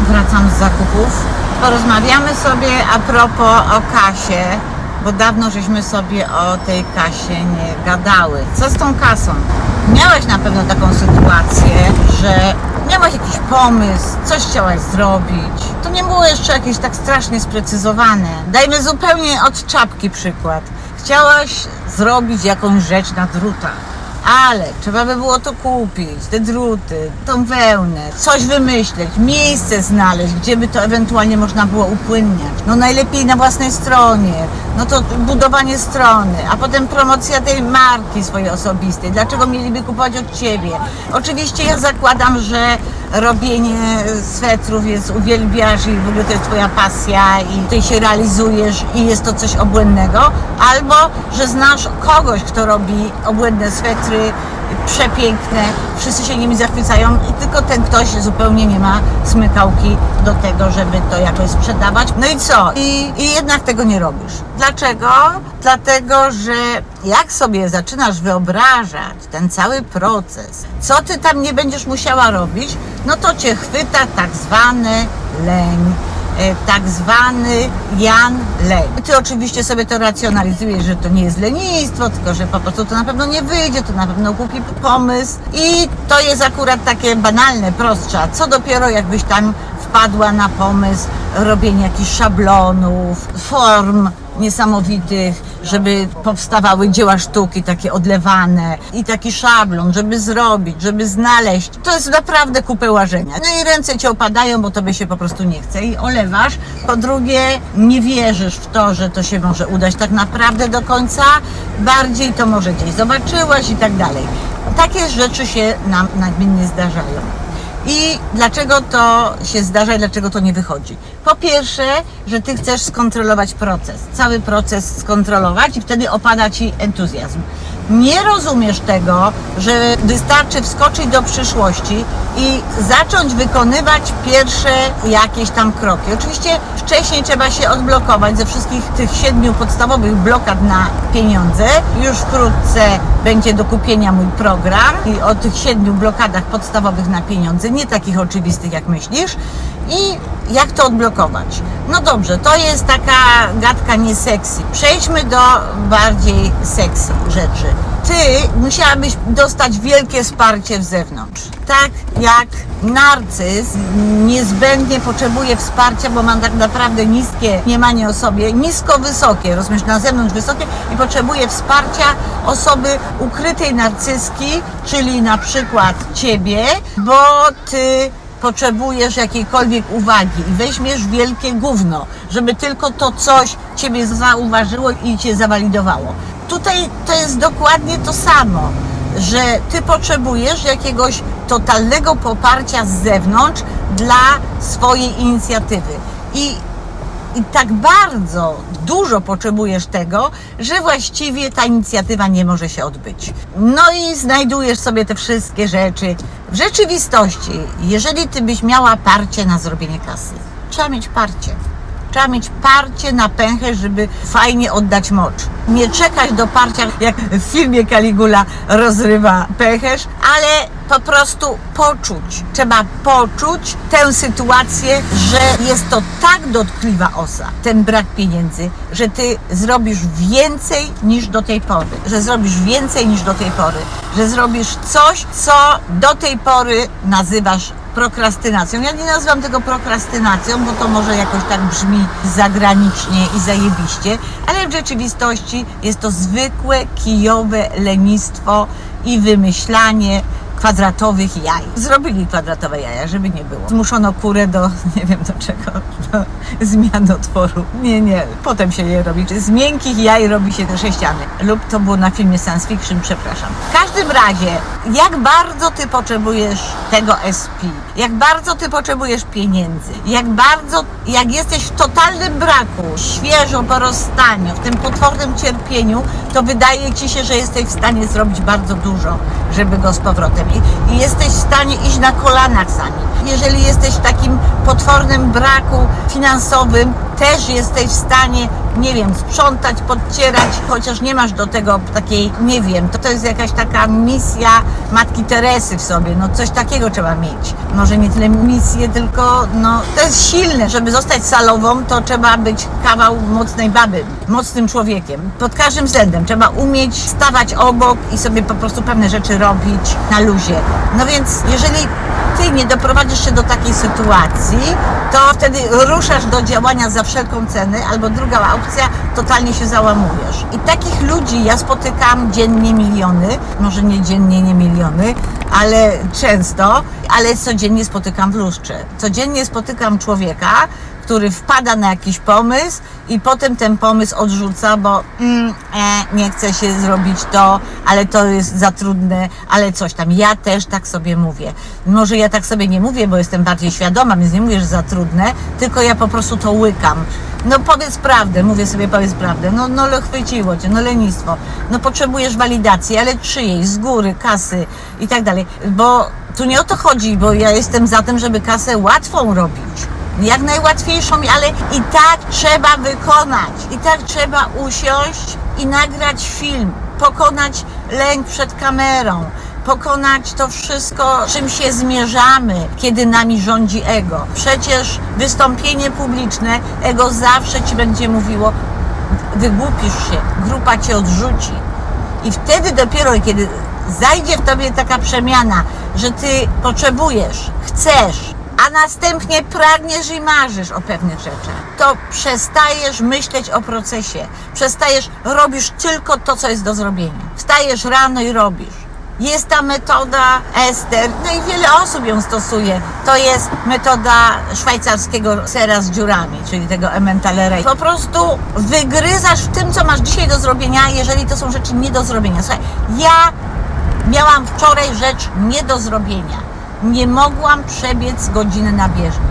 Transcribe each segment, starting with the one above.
Wracam z zakupów. Porozmawiamy sobie a propos o kasie, bo dawno żeśmy sobie o tej kasie nie gadały. Co z tą kasą? Miałeś na pewno taką sytuację, że miałaś jakiś pomysł, coś chciałaś zrobić. To nie było jeszcze jakieś tak strasznie sprecyzowane. Dajmy zupełnie od czapki przykład. Chciałaś zrobić jakąś rzecz na drutach. Ale trzeba by było to kupić, te druty, tą wełnę, coś wymyśleć, miejsce znaleźć, gdzie by to ewentualnie można było upłynniać. No najlepiej na własnej stronie, no to budowanie strony, a potem promocja tej marki swojej osobistej. Dlaczego mieliby kupować od Ciebie? Oczywiście ja zakładam, że robienie swetrów jest, uwielbiasz i w ogóle to jest Twoja pasja i Ty się realizujesz i jest to coś obłędnego, albo że znasz kogoś, kto robi obłędne swetry, przepiękne, wszyscy się nimi zachwycają i tylko ten ktoś zupełnie nie ma smykałki do tego, żeby to jakoś sprzedawać. No i co? I, i jednak tego nie robisz. Dlaczego? Dlatego, że jak sobie zaczynasz wyobrażać ten cały proces, co ty tam nie będziesz musiała robić, no to cię chwyta tak zwany leń tak zwany Jan Leń. Ty oczywiście sobie to racjonalizujesz, że to nie jest lenistwo, tylko że po prostu to na pewno nie wyjdzie, to na pewno głupi pomysł i to jest akurat takie banalne, prostsza. Co dopiero jakbyś tam wpadła na pomysł robienia jakichś szablonów, form niesamowitych, żeby powstawały dzieła sztuki takie odlewane i taki szablon, żeby zrobić, żeby znaleźć. To jest naprawdę kupę łażenia. No i ręce ci opadają, bo tobie się po prostu nie chce i olewasz. Po drugie, nie wierzysz w to, że to się może udać tak naprawdę do końca. Bardziej to może gdzieś zobaczyłaś i tak dalej. Takie rzeczy się nam nagminnie zdarzają. I dlaczego to się zdarza i dlaczego to nie wychodzi? Po pierwsze, że ty chcesz skontrolować proces, cały proces skontrolować i wtedy opada ci entuzjazm. Nie rozumiesz tego, że wystarczy wskoczyć do przyszłości i zacząć wykonywać pierwsze jakieś tam kroki. Oczywiście wcześniej trzeba się odblokować ze wszystkich tych siedmiu podstawowych blokad na pieniądze. Już wkrótce będzie do kupienia mój program i o tych siedmiu blokadach podstawowych na pieniądze, nie takich oczywistych jak myślisz. I jak to odblokować? No dobrze, to jest taka gadka nie. Przejdźmy do bardziej sexy rzeczy. Ty musiałabyś dostać wielkie wsparcie z zewnątrz. Tak jak narcyz niezbędnie potrzebuje wsparcia, bo ma tak naprawdę niskie mniemanie o sobie, nisko wysokie, rozumiesz, na zewnątrz wysokie i potrzebuje wsparcia osoby ukrytej narcyzki, czyli na przykład ciebie, bo ty potrzebujesz jakiejkolwiek uwagi i weźmiesz wielkie gówno, żeby tylko to coś ciebie zauważyło i cię zawalidowało. Tutaj to jest dokładnie to samo, że ty potrzebujesz jakiegoś totalnego poparcia z zewnątrz dla swojej inicjatywy. I i tak bardzo dużo potrzebujesz tego, że właściwie ta inicjatywa nie może się odbyć. No i znajdujesz sobie te wszystkie rzeczy. W rzeczywistości, jeżeli ty byś miała parcie na zrobienie kasy, trzeba mieć parcie. Trzeba mieć parcie na pęcherz, żeby fajnie oddać mocz. Nie czekać do parcia, jak w filmie Caligula rozrywa pęcherz, ale po prostu poczuć. Trzeba poczuć tę sytuację, że jest to tak dotkliwa osa, ten brak pieniędzy, że ty zrobisz więcej niż do tej pory. Że zrobisz więcej niż do tej pory. Że zrobisz coś, co do tej pory nazywasz prokrastynacją. Ja nie nazywam tego prokrastynacją, bo to może jakoś tak brzmi zagranicznie i zajebiście, ale w rzeczywistości jest to zwykłe kijowe lenistwo i wymyślanie kwadratowych jaj. Zrobili kwadratowe jaja, żeby nie było. Zmuszono kurę do, nie wiem do czego, do zmianotworu. Nie, nie, potem się je robi. Z miękkich jaj robi się te sześciany. Lub to było na filmie science fiction, przepraszam. W każdym razie, jak bardzo ty potrzebujesz tego SP, jak bardzo ty potrzebujesz pieniędzy, jak bardzo, jak jesteś w totalnym braku, świeżo po rozstaniu, w tym potwornym cierpieniu, to wydaje ci się, że jesteś w stanie zrobić bardzo dużo, żeby go z powrotem. I, jesteś w stanie iść na kolanach za nim. jeżeli jesteś w takim potwornym braku finansowym, też jesteś w stanie, nie wiem, sprzątać, podcierać, chociaż nie masz do tego takiej, nie wiem, to, to jest jakaś taka misja Matki Teresy w sobie, no coś takiego trzeba mieć. Może nie tyle misję, tylko no to jest silne, żeby zostać salową, to trzeba być kawał mocnej baby, mocnym człowiekiem. Pod każdym względem trzeba umieć stawać obok i sobie po prostu pewne rzeczy robić na luzie. No więc jeżeli ty nie doprowadzisz się do takiej sytuacji, to wtedy ruszasz do działania za wszelką cenę, albo druga opcja, totalnie się załamujesz. I takich ludzi ja spotykam dziennie miliony, może nie dziennie, nie miliony, ale często, ale codziennie spotykam w lustrze. Codziennie spotykam człowieka, który wpada na jakiś pomysł i potem ten pomysł odrzuca, bo mm, e, nie chce się zrobić to, ale to jest za trudne, ale coś tam. Ja też tak sobie mówię. Może ja tak sobie nie mówię, bo jestem bardziej świadoma, więc nie mówię, że za trudne, tylko ja po prostu to łykam. No powiedz prawdę, mówię sobie powiedz prawdę. No, no chwyciło cię, no lenistwo. No potrzebujesz walidacji, ale czyjej? Z góry, kasy i tak dalej. Bo tu nie o to chodzi, bo ja jestem za tym, żeby kasę łatwą robić jak najłatwiejszą, ale i tak trzeba wykonać. I tak trzeba usiąść i nagrać film, pokonać lęk przed kamerą, pokonać to wszystko, czym się zmierzamy, kiedy nami rządzi ego. Przecież wystąpienie publiczne, ego zawsze ci będzie mówiło, wygłupisz się, grupa cię odrzuci. I wtedy dopiero, kiedy zajdzie w tobie taka przemiana, że ty potrzebujesz, chcesz, a następnie pragniesz i marzysz o pewnych rzeczach, to przestajesz myśleć o procesie. Przestajesz, robisz tylko to, co jest do zrobienia. Wstajesz rano i robisz. Jest ta metoda Ester, no i wiele osób ją stosuje. To jest metoda szwajcarskiego sera z dziurami, czyli tego Emmentaler. Po prostu wygryzasz w tym, co masz dzisiaj do zrobienia, jeżeli to są rzeczy nie do zrobienia. Słuchaj, ja miałam wczoraj rzecz nie do zrobienia. Nie mogłam przebiec godziny na bieżni.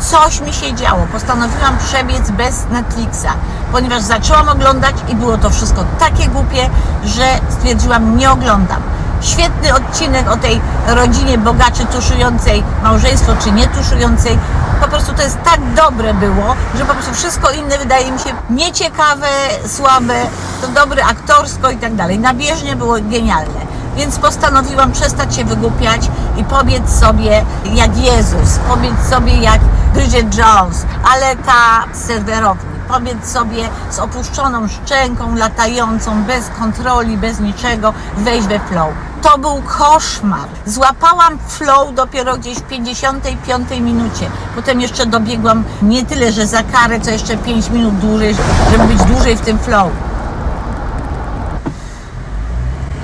Coś mi się działo. Postanowiłam przebiec bez Netflixa, ponieważ zaczęłam oglądać i było to wszystko takie głupie, że stwierdziłam, nie oglądam. Świetny odcinek o tej rodzinie bogaczy tuszującej małżeństwo czy nie tuszującej. Po prostu to jest tak dobre było, że po prostu wszystko inne wydaje mi się nieciekawe, słabe, to dobre aktorsko i tak dalej. Na bieżnie było genialne. Więc postanowiłam przestać się wygłupiać i pobiec sobie jak Jezus, pobiec sobie jak Bridget Jones, ale ta serwerowni. Pobiec sobie z opuszczoną szczęką, latającą, bez kontroli, bez niczego, wejść we flow. To był koszmar. Złapałam flow dopiero gdzieś w 55 minucie. Potem jeszcze dobiegłam nie tyle, że za karę, co jeszcze 5 minut dłużej, żeby być dłużej w tym flow.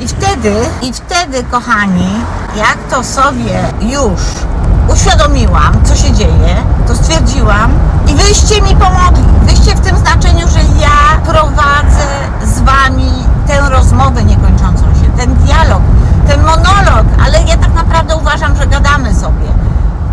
I wtedy, i wtedy, kochani, jak to sobie już uświadomiłam, co się dzieje, to stwierdziłam i wyście mi pomogli. Wyście w tym znaczeniu, że ja prowadzę z wami tę rozmowę niekończącą się, ten dialog, ten monolog, ale ja tak naprawdę uważam, że gadamy sobie.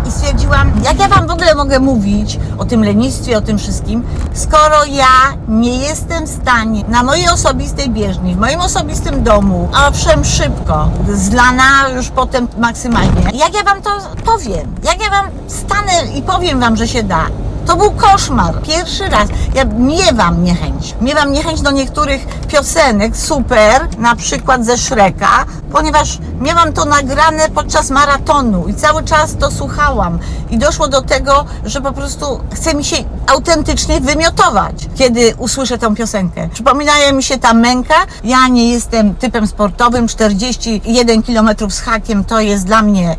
I stwierdziłam, jak ja Wam w ogóle mogę mówić o tym lenistwie, o tym wszystkim, skoro ja nie jestem w stanie na mojej osobistej bieżni, w moim osobistym domu, owszem szybko, zlana już potem maksymalnie, jak ja Wam to powiem? Jak ja Wam stanę i powiem Wam, że się da? To był koszmar. Pierwszy raz. Ja miewam niechęć. Miewam niechęć do niektórych piosenek, super, na przykład ze Shreka, ponieważ miałam to nagrane podczas maratonu i cały czas to słuchałam. I doszło do tego, że po prostu chce mi się autentycznie wymiotować, kiedy usłyszę tę piosenkę. Przypominaje mi się ta męka. Ja nie jestem typem sportowym, 41 km z hakiem to jest dla mnie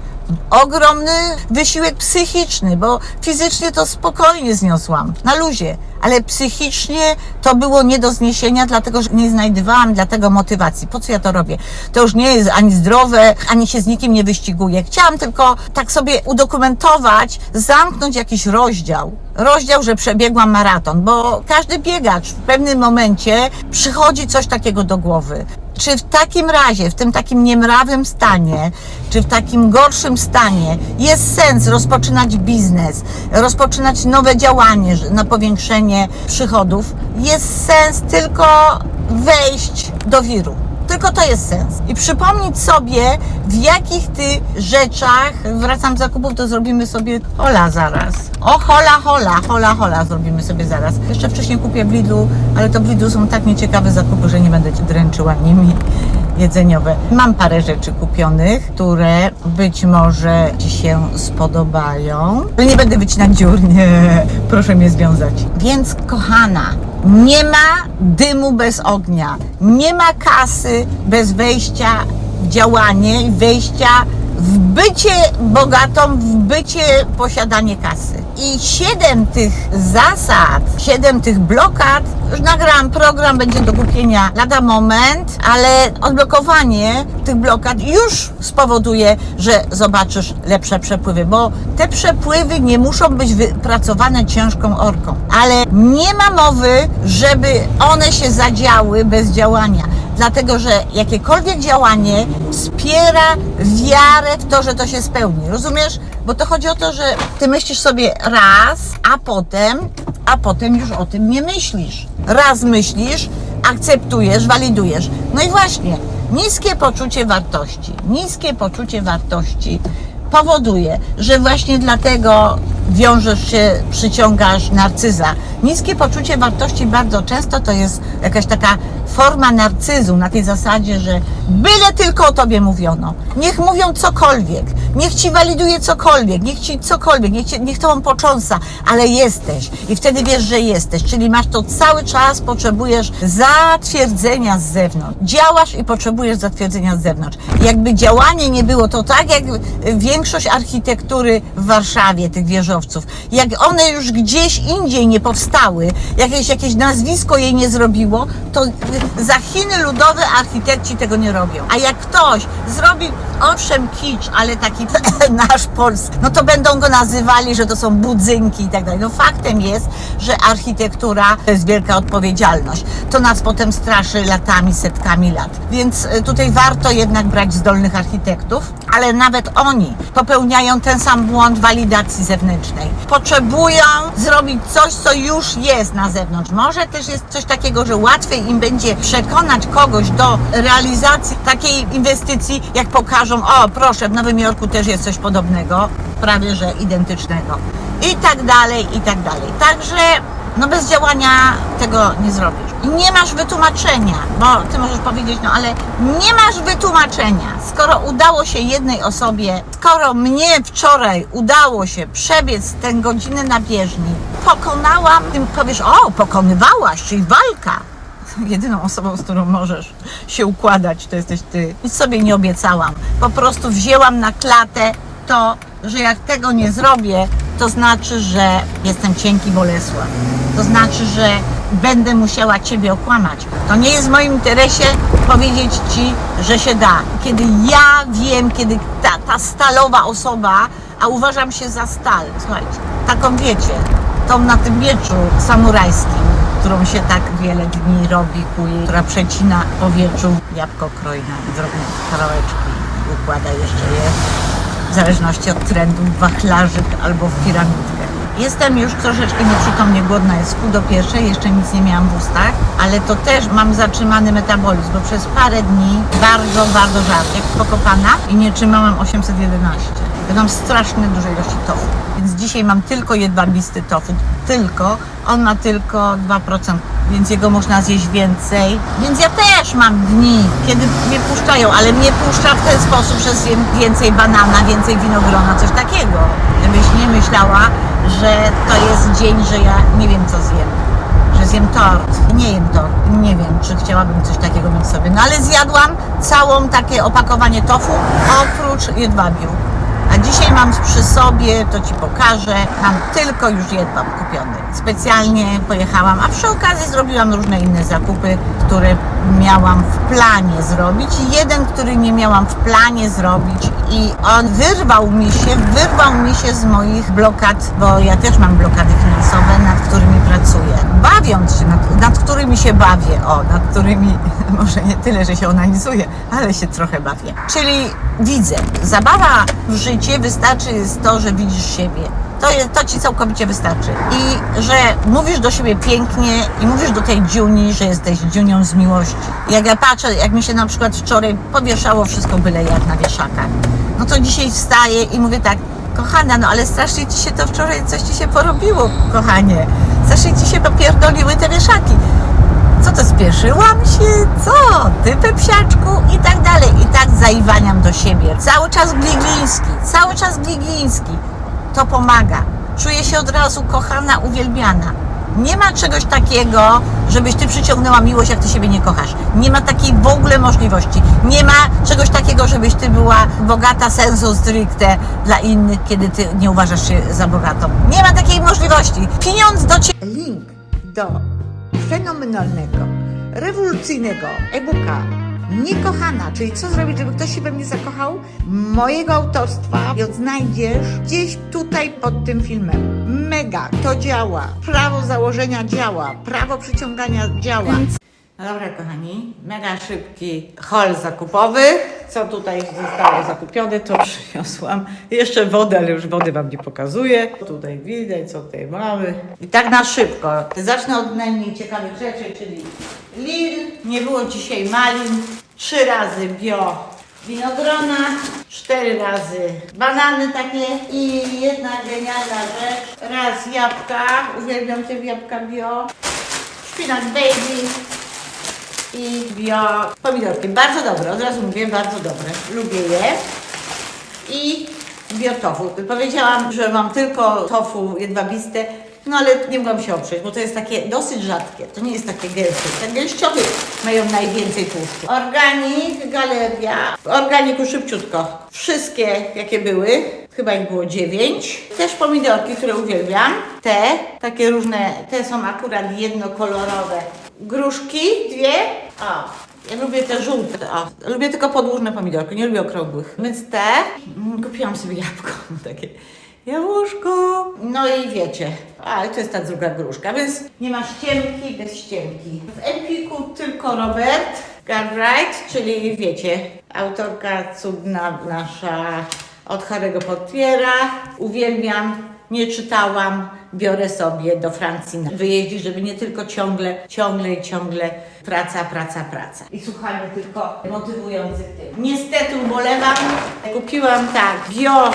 ogromny wysiłek psychiczny, bo fizycznie to spokojnie zniosłam, na luzie, ale psychicznie to było nie do zniesienia, dlatego że nie znajdowałam dlatego motywacji. Po co ja to robię? To już nie jest ani zdrowe, ani się z nikim nie wyściguję. Chciałam tylko tak sobie udokumentować, zamknąć jakiś rozdział. Rozdział, że przebiegłam maraton, bo każdy biegacz w pewnym momencie przychodzi coś takiego do głowy. Czy w takim razie, w tym takim niemrawym stanie, czy w takim gorszym stanie jest sens rozpoczynać biznes, rozpoczynać nowe działanie na powiększenie przychodów? Jest sens tylko wejść do wiru. Tylko to jest sens. I przypomnieć sobie, w jakich ty rzeczach, wracam z zakupów, to zrobimy sobie hola zaraz. O, hola, hola, hola, hola zrobimy sobie zaraz. Jeszcze wcześniej kupię w Lidlu, ale to w Lidlu są tak nieciekawe zakupy, że nie będę cię dręczyła nimi jedzeniowe. Mam parę rzeczy kupionych, które być może Ci się spodobają. Ale nie będę wycinać dziur, nie. Proszę mnie związać. Więc kochana, nie ma dymu bez ognia. Nie ma kasy bez wejścia w działanie i wejścia w bycie bogatą, w bycie posiadanie kasy. I siedem tych zasad, siedem tych blokad, już nagrałam program, będzie do kupienia lada moment, ale odblokowanie tych blokad już spowoduje, że zobaczysz lepsze przepływy, bo te przepływy nie muszą być wypracowane ciężką orką, ale nie ma mowy, żeby one się zadziały bez działania dlatego że jakiekolwiek działanie wspiera wiarę w to, że to się spełni. Rozumiesz? Bo to chodzi o to, że ty myślisz sobie raz, a potem, a potem już o tym nie myślisz. Raz myślisz, akceptujesz, walidujesz. No i właśnie, niskie poczucie wartości, niskie poczucie wartości powoduje, że właśnie dlatego wiążesz się, przyciągasz narcyza. Niskie poczucie wartości bardzo często to jest jakaś taka forma narcyzu na tej zasadzie, że byle tylko o tobie mówiono. Niech mówią cokolwiek, niech ci waliduje cokolwiek, niech ci cokolwiek, niech, ci, niech tobą począsa, ale jesteś i wtedy wiesz, że jesteś, czyli masz to cały czas, potrzebujesz zatwierdzenia z zewnątrz. Działasz i potrzebujesz zatwierdzenia z zewnątrz. Jakby działanie nie było, to tak jak większość architektury w Warszawie, tych wieżowców, jak one już gdzieś indziej nie powstały, jakieś, jakieś nazwisko jej nie zrobiło, to za Chiny ludowe architekci tego nie robią. A jak ktoś zrobi, owszem, kicz, ale taki nasz polski, no to będą go nazywali, że to są budzynki i tak dalej. No faktem jest, że architektura to jest wielka odpowiedzialność. To nas potem straszy latami, setkami lat. Więc y, tutaj warto jednak brać zdolnych architektów, ale nawet oni popełniają ten sam błąd walidacji zewnętrznej. Potrzebują zrobić coś, co już jest na zewnątrz. Może też jest coś takiego, że łatwiej im będzie przekonać kogoś do realizacji takiej inwestycji, jak pokażą, o proszę, w Nowym Jorku też jest coś podobnego, prawie że identycznego. I tak dalej, i tak dalej. Także no bez działania tego nie zrobisz. I nie masz wytłumaczenia, bo ty możesz powiedzieć, no ale nie masz wytłumaczenia. Skoro udało się jednej osobie, skoro mnie wczoraj udało się przebiec tę godzinę na bieżni, pokonałam, ty powiesz, o, pokonywałaś, czyli walka. Jedyną osobą, z którą możesz się układać, to jesteś ty. Nic sobie nie obiecałam. Po prostu wzięłam na klatę to, że jak tego nie zrobię, to znaczy, że jestem cienki Bolesław. To znaczy, że będę musiała Ciebie okłamać. To nie jest w moim interesie powiedzieć Ci, że się da. Kiedy ja wiem, kiedy ta, ta stalowa osoba, a uważam się za stal, słuchajcie, taką wiecie, tą na tym mieczu samurajskim, którą się tak wiele dni robi, kuje, która przecina w powietrzu, jabłko kroi na drobne kawałeczki układa jeszcze je w zależności od trendów wachlarzyk albo w piramidkę. Jestem już troszeczkę nieprzytomnie głodna, jest pół do pierwszej, jeszcze nic nie miałam w ustach, ale to też mam zatrzymany metabolizm, bo przez parę dni bardzo, bardzo żarł, jak pokopana i nie trzymałam 811. Będą strasznie duże ilości tofu, więc dzisiaj mam tylko jedwabisty tofu, tylko, on ma tylko 2%, więc jego można zjeść więcej. Więc ja też mam dni, kiedy mnie puszczają, ale mnie puszcza w ten sposób, że zjem więcej banana, więcej winogrona, coś takiego. Żebyś nie myślała, że to jest dzień, że ja nie wiem co zjem. Że zjem tort. Nie jem tort. Nie wiem, czy chciałabym coś takiego mieć sobie. No ale zjadłam całą takie opakowanie tofu, oprócz jedwabiu. A dzisiaj mam przy sobie, to Ci pokażę, mam tylko już jedwab kupiony. Specjalnie pojechałam, a przy okazji zrobiłam różne inne zakupy, które miałam w planie zrobić. Jeden, który nie miałam w planie zrobić i on wyrwał mi się, wyrwał mi się z moich blokad, bo ja też mam blokady finansowe, nad którymi pracuję. Bawiąc się, nad, nad którymi się bawię, o, nad którymi może nie tyle, że się onanizuję, ale się trochę bawię. Czyli widzę, zabawa w życie wystarczy jest to, że widzisz siebie. To, to ci całkowicie wystarczy. I że mówisz do siebie pięknie i mówisz do tej dziuni, że jesteś dziunią z miłości. Jak ja patrzę, jak mi się na przykład wczoraj powieszało wszystko byle jak na wieszakach, no to dzisiaj wstaję i mówię tak, kochana, no ale strasznie ci się to wczoraj, coś ci się porobiło, kochanie. Strasznie ci się popierdoliły te wieszaki. Co to spieszyłam się? Co? Ty pepsiaczku? I tak dalej. I tak zaiwaniam do siebie. Cały czas gligliński, cały czas gligliński. To pomaga. Czuję się od razu kochana, uwielbiana. Nie ma czegoś takiego, żebyś ty przyciągnęła miłość, jak ty siebie nie kochasz. Nie ma takiej w ogóle możliwości. Nie ma czegoś takiego, żebyś ty była bogata sensu stricte dla innych, kiedy ty nie uważasz się za bogatą. Nie ma takiej możliwości. Pieniądz do ciebie. Link do fenomenalnego, rewolucyjnego e-booka Niekochana, czyli co zrobić, żeby ktoś się we mnie zakochał? Mojego autorstwa i odnajdziesz gdzieś tutaj pod tym filmem. Mega, to działa. Prawo założenia działa. Prawo przyciągania działa. No dobra, kochani, mega szybki haul zakupowy. Co tutaj zostało zakupione, to przyniosłam. Jeszcze wodę, ale już wody Wam nie pokazuję. Tutaj widać, co tutaj mamy. I tak na szybko. Zacznę od najmniej ciekawych rzeczy, czyli Lil. Nie było dzisiaj malin. Trzy razy bio winogrona, cztery razy banany takie i jedna genialna rzecz. Raz jabłka, uwielbiam te jabłka bio. Szpinak baby i bio pomidorki. Bardzo dobre, od razu mówię, bardzo dobre. Lubię je. I bio tofu. Powiedziałam, że mam tylko tofu jedwabiste, no ale nie mogłam się oprzeć, bo to jest takie dosyć rzadkie. To nie jest takie gęste. Te gęściowy mają najwięcej tłuszczu. Organik, galeria. Organiku szybciutko. Wszystkie, jakie były, chyba ich było dziewięć. Też pomidorki, które uwielbiam. Te, takie różne, te są akurat jednokolorowe. Gruszki, dwie. O, ja lubię te żółte. O, lubię tylko podłużne pomidorki, nie lubię okrągłych. Więc te, mm, kupiłam sobie jabłko takie. Jabłuszko. No i wiecie, a to jest ta druga gruszka, więc nie ma ściemki bez ściemki. W Empiku tylko Robert Galbraith, czyli wiecie, autorka cudna nasza od Harry'ego Pottera. Uwielbiam, nie czytałam, biorę sobie do Francji na wyjeździ, żeby nie tylko ciągle, ciągle i ciągle praca, praca, praca. I słuchajmy tylko motywujących tym. Niestety ubolewam, kupiłam tak, bio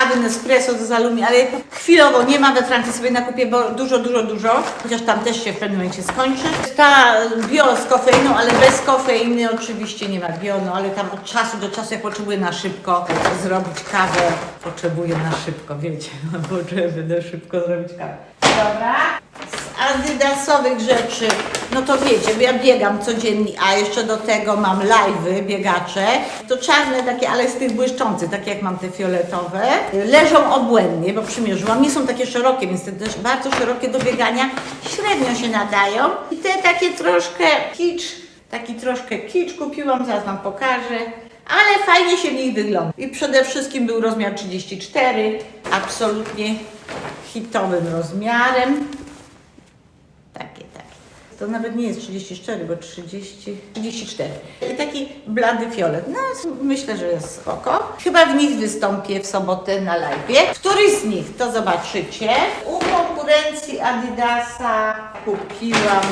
kawy Nespresso z alumni, ale chwilowo nie ma we Francji, sobie nakupię bo dużo, dużo, dużo, chociaż tam też się w pewnym momencie skończy. Ta bio z kofeiną, ale bez kofeiny oczywiście nie ma bio, no ale tam od czasu do czasu jak potrzebuję na szybko zrobić kawę, potrzebuję na szybko, wiecie, no potrzebuję na szybko zrobić kawę. Dobra. Z adidasowych rzeczy, no to wiecie, bo ja biegam codziennie, a jeszcze do tego mam live'y, biegacze. To czarne takie, ale z tych błyszczących, takie jak mam te fioletowe. Leżą obłędnie, bo przymierzyłam. Nie są takie szerokie, więc te też bardzo szerokie do biegania średnio się nadają. I te takie troszkę kicz, taki troszkę kicz kupiłam, zaraz Wam pokażę. Ale fajnie się w nich wygląda. I przede wszystkim był rozmiar 34, absolutnie hitowym rozmiarem. To nawet nie jest 34, bo 30, 34. I taki blady fiolet. No, myślę, że jest spoko. Chyba w nich wystąpię w sobotę na live. Któryś z nich, to zobaczycie. U konkurencji Adidasa kupiłam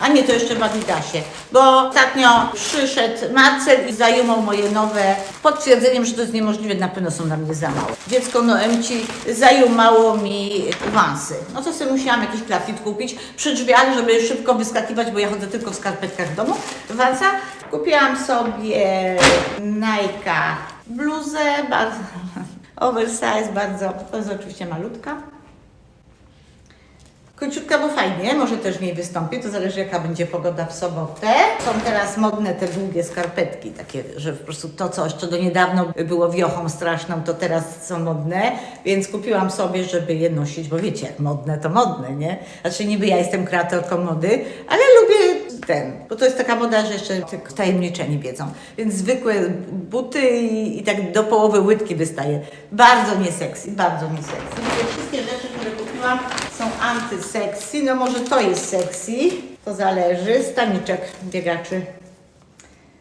a nie, to jeszcze w Adidasie, bo ostatnio przyszedł Marcel i zajumał moje nowe potwierdzeniem, że to jest niemożliwe, na pewno są na mnie za małe. Dziecko Noemci zajumało mi wansy. No to sobie musiałam jakiś klafit kupić przy drzwiach, żeby szybko wyskakiwać, bo ja chodzę tylko w skarpetkach w domu. Wansa. Kupiłam sobie Nike'a bluzę, bardzo oversize, bardzo, to jest oczywiście malutka. Króciutka, bo fajnie, może też w niej wystąpię, to zależy jaka będzie pogoda w sobotę. Są teraz modne te długie skarpetki, takie, że po prostu to, co jeszcze do niedawno było wiochą straszną, to teraz są modne, więc kupiłam sobie, żeby je nosić, bo wiecie, modne to modne, nie? Znaczy niby ja jestem kreatorką mody, ale lubię ten, bo to jest taka moda, że jeszcze tajemniczeni wiedzą, więc zwykłe buty i, i tak do połowy łydki wystaje. Bardzo nie bardzo nie wszystkie rzeczy, które kupiłam są antyseksy, no może to jest sexy, to zależy, staniczek biegaczy.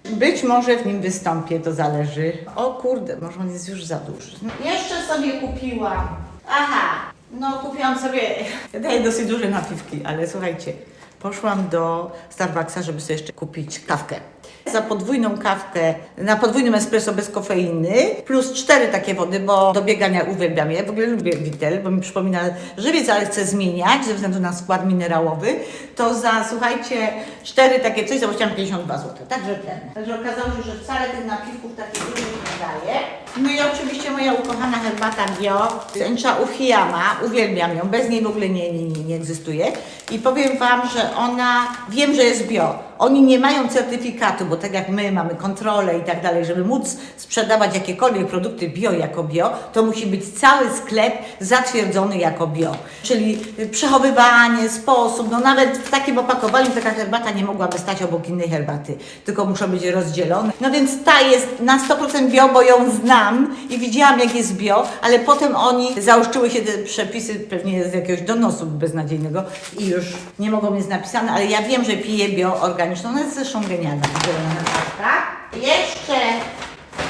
Być może w nim wystąpię, to zależy. O kurde, może on jest już za duży. Jeszcze sobie kupiłam Aha, no kupiłam sobie, daję dosyć duże napiwki, ale słuchajcie, poszłam do Starbucksa, żeby sobie jeszcze kupić kawkę. Za podwójną kawkę, na podwójnym espresso bez kofeiny, plus cztery takie wody, bo do biegania uwielbiam je. W ogóle lubię Witel, bo mi przypomina żywiec, ale chcę zmieniać ze względu na skład minerałowy. To za, słuchajcie, cztery takie coś zapłaciłam 52 zł. Także ten. Także okazało się, że wcale tych napiwków takich dużych nie daje. No i oczywiście moja ukochana herbata bio, tęcza Uchiyama, uwielbiam ją, bez niej w ogóle nie, nie, nie, nie egzystuje. I powiem Wam, że ona, wiem, że jest bio. Oni nie mają certyfikatu, bo tak jak my mamy kontrolę i tak dalej, żeby móc sprzedawać jakiekolwiek produkty bio jako bio, to musi być cały sklep zatwierdzony jako bio. Czyli przechowywanie, sposób, no nawet w takim opakowaniu taka herbata nie mogłaby stać obok innej herbaty, tylko muszą być rozdzielone. No więc ta jest na 100% bio, bo ją znam i widziałam jak jest bio, ale potem oni zaoszczyły się te przepisy pewnie z jakiegoś donosu beznadziejnego i już nie mogą mieć napisane, ale ja wiem, że piję bio organiczną, ona jest zresztą genialna, zielona herbatka. Jeszcze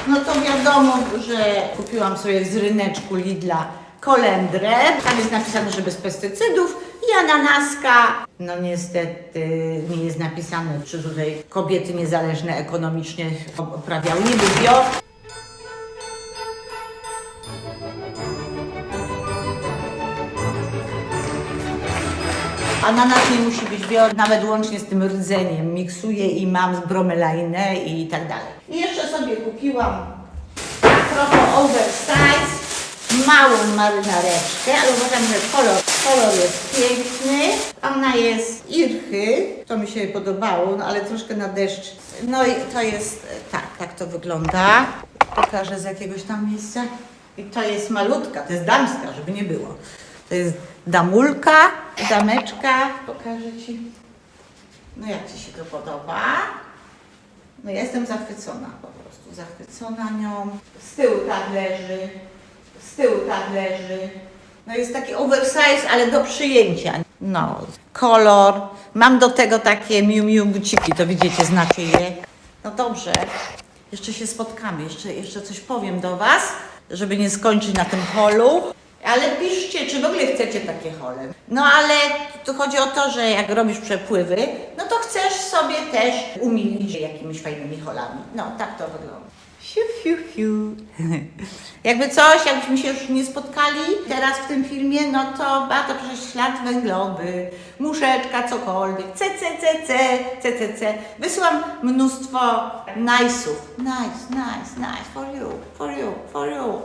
no to wiadomo, że kupiłam sobie z ryneczku Lidla kolendrę. Tam jest napisane, że bez pestycydów i ananaska. No niestety nie jest napisane, czy tutaj kobiety niezależne ekonomicznie uprawiały niby bio. Ananas nie musi być bio, nawet łącznie z tym rdzeniem. Miksuję i mam z bromelainę i tak dalej. I jeszcze sobie kupiłam trochę oversize, małą marynareczkę, ale uważam, że kolor, kolor jest piękny. Ona jest irchy, to mi się podobało, no ale troszkę na deszcz. No i to jest, e, tak, tak to wygląda. Pokażę z jakiegoś tam miejsca. I to jest malutka, to jest damska, żeby nie było. To jest damulka, dameczka. Pokażę Ci. No jak Ci się to podoba? No ja jestem zachwycona po prostu, zachwycona nią. Z tyłu tak leży, z tyłu tak leży. No jest taki oversize, ale do przyjęcia. No, kolor. Mam do tego takie Miu Miu buciki, to widzicie, znacie je. No dobrze, jeszcze się spotkamy, jeszcze, jeszcze coś powiem do Was, żeby nie skończyć na tym holu. Ale piszcie, czy w ogóle chcecie takie hole. No ale tu chodzi o to, że jak robisz przepływy, no to chcesz sobie też umilić jakimiś fajnymi holami. No, tak to wygląda. Siu, siu, siu. Jakby coś, jakbyśmy się już nie spotkali teraz w tym filmie, no to bardzo proszę ślad węglowy, muszeczka, cokolwiek, c, c, c, c, c, c, c. Wysyłam mnóstwo nice'ów. Nice, nice, nice, for you, for you, for you.